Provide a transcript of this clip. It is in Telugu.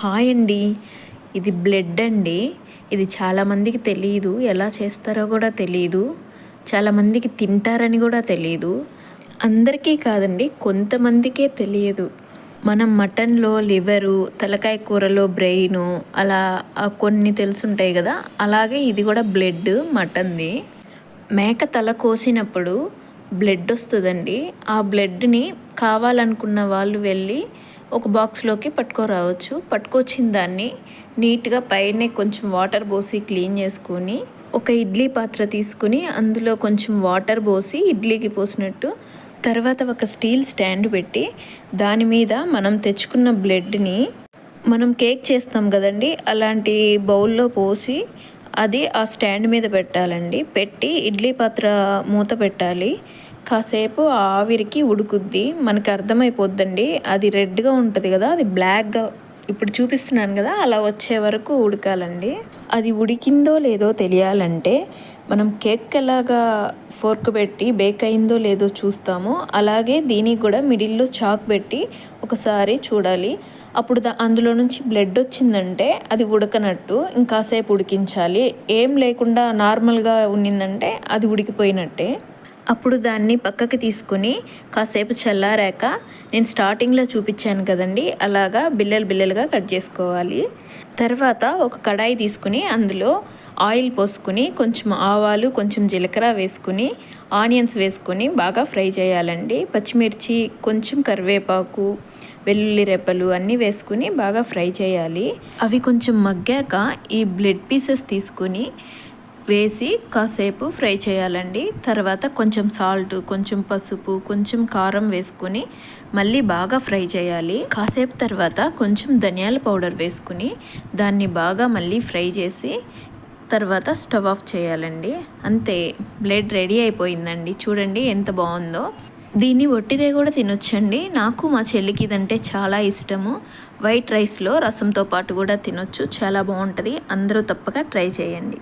హాయ్ అండి. ఇది బ్లడ్ అండి. ఇది చాలామందికి తెలియదు ఎలా చేస్తారో కూడా తెలియదు చాలామందికి తింటారని కూడా తెలియదు అందరికీ కాదండి కొంతమందికే తెలియదు. మనం మటన్లో లివరు తలకాయ కూరలో బ్రెయిన్ అలా కొన్ని తెలుసుంటాయి కదా అలాగే ఇది కూడా బ్లడ్ మటన్ది. మేక తల కోసినప్పుడు బ్లడ్ వస్తుందండి. ఆ బ్లడ్ని కావాలనుకున్న వాళ్ళు వెళ్ళి ఒక బాక్స్లోకి పట్టుకోరావచ్చు. పట్టుకొచ్చిన దాన్ని నీట్గా పైనే కొంచెం వాటర్ పోసి క్లీన్ చేసుకొని ఒక ఇడ్లీ పాత్ర తీసుకుని అందులో కొంచెం వాటర్ పోసి ఇడ్లీకి పోసినట్టు తర్వాత ఒక స్టీల్ స్టాండ్ పెట్టి దాని మీద మనం తెచ్చుకున్న బ్లడ్ని మనం కేక్ చేస్తాం కదండి అలాంటి బౌల్లో పోసి అది ఆ స్టాండ్ మీద పెట్టాలండి. పెట్టి ఇడ్లీ పాత్ర మూత పెట్టాలి. కాసేపు ఆవిరికి ఉడుకుద్ది. మనకు అర్థమైపోద్దండి. అది రెడ్గా ఉంటుంది కదా అది బ్లాక్గా ఇప్పుడు చూపిస్తున్నాను కదా అలా వచ్చే వరకు ఉడకాలండి. అది ఉడికిందో లేదో తెలియాలంటే మనం కేక్ ఎలాగా ఫోర్క్ పెట్టి బేక్ అయిందో లేదో చూస్తామో. అలాగే దీనికి కూడా మిడిల్లో చాక్ పెట్టి ఒకసారి చూడాలి. అప్పుడు దా అందులో నుంచి బ్లడ్ వచ్చిందంటే అది ఉడకనట్టు ఇంకాసేపు ఉడికించాలి. ఏం లేకుండా నార్మల్గా ఉన్నిందంటే అది ఉడికిపోయినట్టే. అప్పుడు దాన్ని పక్కకి తీసుకుని కాసేపు చల్లారాక నేను స్టార్టింగ్లో చూపించాను కదండి అలాగా బిల్లలు బిల్లలుగా కట్ చేసుకోవాలి. తర్వాత ఒక కడాయి తీసుకుని అందులో ఆయిల్ పోసుకుని కొంచెం ఆవాలు కొంచెం జీలకర్ర వేసుకుని ఆనియన్స్ వేసుకొని బాగా ఫ్రై చేయాలండి. పచ్చిమిర్చి కొంచెం కరివేపాకు వెల్లుల్లి రెప్పలు అన్నీ వేసుకుని బాగా ఫ్రై చేయాలి. అవి కొంచెం మగ్గాక ఈ బ్లడ్ పీసెస్ తీసుకుని వేసి కాసేపు ఫ్రై చేయాలండి. తర్వాత కొంచెం సాల్ట్ కొంచెం పసుపు కొంచెం కారం వేసుకొని మళ్ళీ బాగా ఫ్రై చేయాలి. కాసేపు తర్వాత కొంచెం ధనియాల పౌడర్ వేసుకుని దాన్ని బాగా మళ్ళీ ఫ్రై చేసి తర్వాత స్టవ్ ఆఫ్ చేయాలండి. అంతే బ్లడ్ రెడీ అయిపోయిందండి. చూడండి ఎంత బాగుందో. దీన్ని ఒట్టిదే కూడా తినొచ్చండి. నాకు మా చెల్లికి ఇదంటే చాలా ఇష్టము. వైట్ రైస్లో రసంతో పాటు కూడా తినొచ్చు. చాలా బాగుంటుంది. అందరూ తప్పక ట్రై చేయండి.